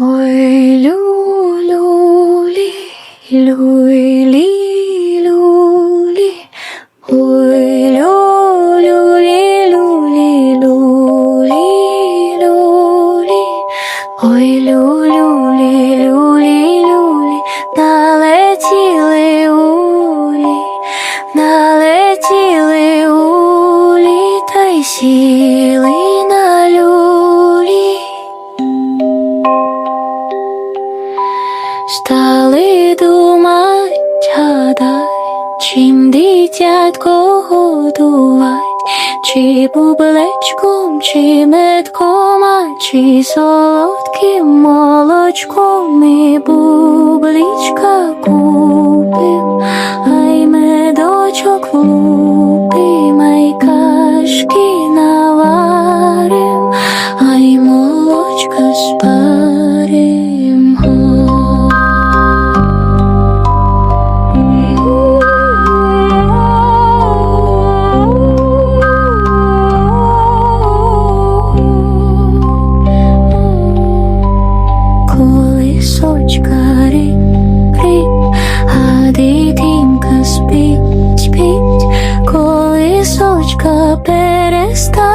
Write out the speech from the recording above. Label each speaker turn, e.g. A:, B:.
A: Ой, люлюлі, люлі, люлі, ой, люлюлі, люлі, люлі, люлі, ой, люлюлі, люлі, люлі, налетіли улі, налетіли улі, та й сіли Калиду маття дай, чим дитятко годувать, чи бублечком, чи медком, а чи солодким молочком і бубличка купим, ай медочок лупим, ай кашки наварим, ай молочка спа. крючкари, крик, а дитинка спить, спить, коли сочка перестала.